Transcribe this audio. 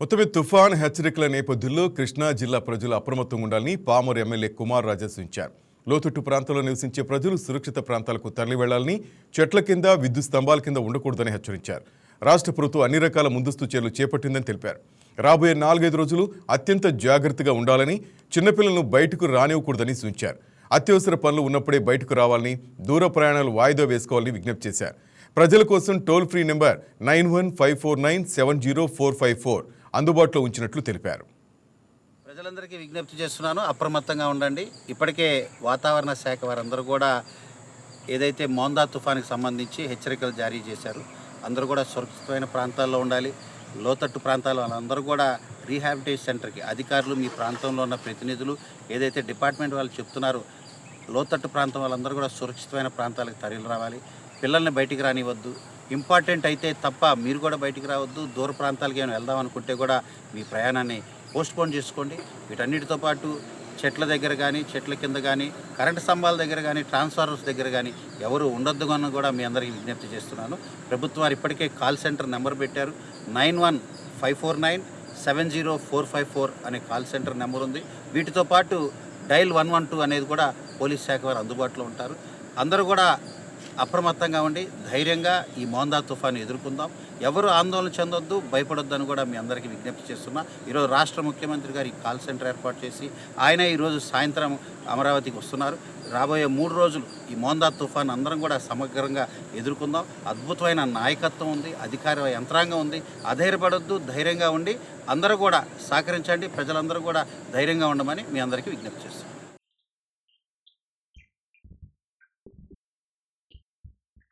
మొత్తమే తుఫాన్ హెచ్చరికల నేపథ్యంలో కృష్ణా జిల్లా ప్రజలు అప్రమత్తంగా ఉండాలని పామూరు ఎమ్మెల్యే కుమార్ రాజా సూచించారు లోతుట్టు ప్రాంతాల్లో నివసించే ప్రజలు సురక్షిత ప్రాంతాలకు తరలి వెళ్ళాలని చెట్ల కింద విద్యుత్ స్తంభాల కింద ఉండకూడదని హెచ్చరించారు. రాష్ట్ర ప్రభుత్వం అన్ని రకాల ముందస్తు చర్యలు చేపట్టిందని తెలిపారు. రాబోయే నాలుగైదు రోజులు అత్యంత జాగ్రత్తగా ఉండాలని చిన్నపిల్లలను బయటకు రానివ్వకూడదని సూచించారు. అత్యవసర పనులు ఉన్నప్పుడే బయటకు రావాలని దూర ప్రయాణాలు వాయిదా వేసుకోవాలని విజ్ఞప్తి చేశారు. ప్రజల కోసం toll free number nine one five four nine seven zero four five four అందుబాటులో ఉంచినట్లు తెలిపారు. ప్రజలందరికీ విజ్ఞప్తి చేస్తున్నాను అప్రమత్తంగా ఉండండి. ఇప్పటికే వాతావరణ శాఖ వారందరూ కూడా ఏదైతే మోందా తుఫానికి సంబంధించి హెచ్చరికలు జారీ చేశారు అందరూ కూడా సురక్షితమైన ప్రాంతాల్లో ఉండాలి. లోతట్టు ప్రాంతాల్లో వాళ్ళందరూ కూడా రీహాబిటేషన్ సెంటర్కి అధికారులు మీ ప్రాంతంలో ఉన్న ప్రతినిధులు ఏదైతే డిపార్ట్మెంట్ వాళ్ళు చెప్తున్నారో లోతట్టు ప్రాంతం వాళ్ళందరూ కూడా సురక్షితమైన ప్రాంతాలకు తరలి రావాలి. పిల్లల్ని బయటికి రానివ్వద్దు. ఇంపార్టెంట్ అయితే తప్ప మీరు కూడా బయటికి రావద్దు. దూర ప్రాంతాలకి ఏమైనా వెళ్దాం అనుకుంటే కూడా మీ ప్రయాణాన్ని పోస్ట్పోన్ చేసుకోండి. వీటన్నిటితో పాటు చెట్ల దగ్గర కానీ చెట్ల కింద కానీ కరెంటు స్తంభాల దగ్గర కానీ ట్రాన్స్ఫార్మర్స్ దగ్గర కానీ ఎవరు ఉండొద్దు అని కూడా మీ అందరికీ విజ్ఞప్తి చేస్తున్నాను. ప్రభుత్వం వారు ఇప్పటికే కాల్ సెంటర్ నెంబర్ పెట్టారు. Nine one five four nine seven zero four five four అనే కాల్ సెంటర్ నెంబర్ ఉంది. వీటితో పాటు డైల్ వన్ వన్ టూ అనేది కూడా పోలీస్ శాఖ వారు అందుబాటులో ఉంటారు. అందరూ కూడా అప్రమత్తంగా ఉండి ధైర్యంగా ఈ మోందా తుఫాను ఎదుర్కొందాం. ఎవరు ఆందోళన చెందొద్దు భయపడొద్దని కూడా మీ అందరికీ విజ్ఞప్తి చేస్తున్నా. ఈరోజు రాష్ట్ర ముఖ్యమంత్రి గారు ఈ కాల్ సెంటర్ ఏర్పాటు చేసి ఆయన ఈరోజు సాయంత్రం అమరావతికి వస్తున్నారు. రాబోయే మూడు రోజులు ఈ మోందా తుఫాన్ అందరం కూడా సమగ్రంగా ఎదుర్కొందాం. అద్భుతమైన నాయకత్వం ఉంది అధికార యంత్రాంగం ఉంది. అధైర్యపడొద్దు ధైర్యంగా ఉండి అందరూ కూడా సహకరించండి. ప్రజలందరూ కూడా ధైర్యంగా ఉండమని మీ అందరికీ విజ్ఞప్తి చేస్తున్నాను